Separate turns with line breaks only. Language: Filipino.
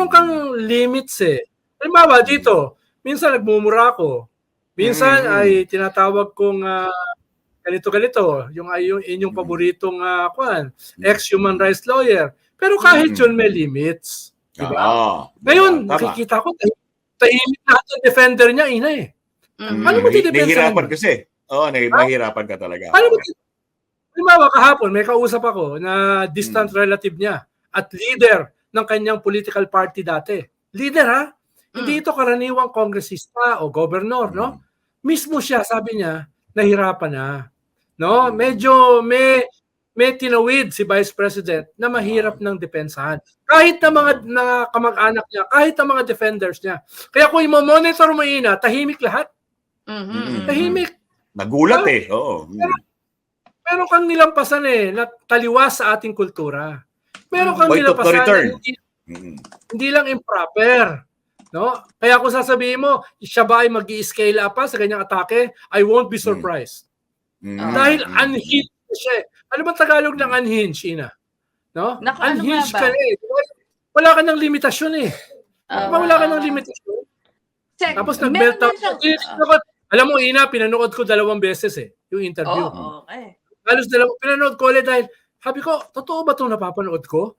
meron kang limits eh. Halimbawa dito, minsan nagmumura ako. Minsan
Mm.
ay tinatawag kong ah, ganito-ganito, yung ay yung inyong
Mm.
paboritong ah, kwan, ex-human rights lawyer. Pero kahit
Mm.
yun may limits. Diba?
Oo.
Ngayon,
Tama.
nakikita ko, tahi- tahimik lahat ng defender niya, ina eh.
Mhm.
Ano mo didepensahan
Nahihirapan kasi. Oo,
Ha?
nahihirapan ka talaga.
Paano mo, halimbawa kahapon, may kausap ako na distant
Mm.
relative niya at leader ng kanyang political party dati. Leader ha? Hindi ito karaniwang kongresista o gobernador, no?
Mm.
Mismo siya, sabi niya, nahirapan na. No? Medyo may may tinawid si Vice President na mahirap ng depensahan. Kahit na mga na kamag-anak niya, kahit na mga defenders niya. Kaya kung i-monitor mo ina, tahimik lahat.
Mhm.
Mm.
Tahimik.
Nagulat
Ah.
eh. Oo. Mm.
Meron kang nilampasan eh, na taliwas sa ating kultura. Meron kang
Point return.
hindi,
Mm.
hindi lang improper. No? Kaya kung sasabihin mo, siya ba ay mag scale up pa sa ganyang atake, I won't be surprised.
Mm.
Dahil
Mm.
unhinged siya. eh. Ano ba Tagalog ng unhinged, Ina? No?
Naku, ano
unhinged
ba?
ka na eh. Wala ka ng limitasyon eh. Diba wala ka ng limitasyon?
check.
Tapos
din
out. ako- Alam mo, Ina, pinanood ko dalawang beses eh, yung interview.
Oo, okay.
Halos dalawang, pinanood ko ulit dahil sabi ko, totoo ba itong napapanood ko?